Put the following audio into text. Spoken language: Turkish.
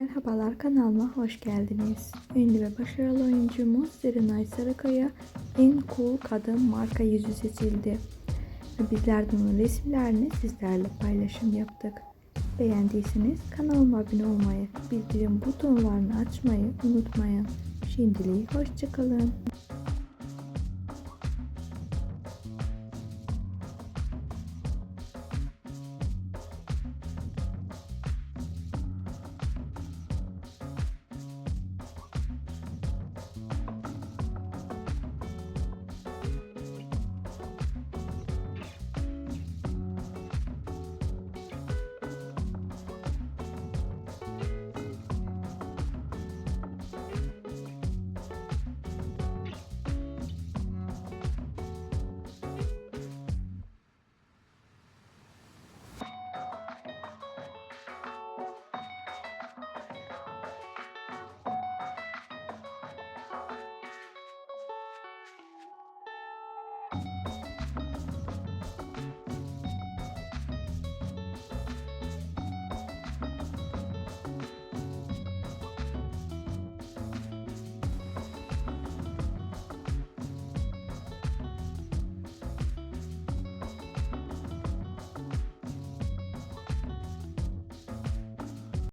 Merhabalar kanalıma hoş geldiniz. Ünlü ve başarılı oyuncumuz Serenay Sarıkaya en cool kadın marka yüzü seçildi. Ve bizler de onun resimlerini sizlerle paylaşım yaptık. Beğendiyseniz kanalıma abone olmayı, bildirim butonlarını açmayı unutmayın. Şimdilik hoşçakalın.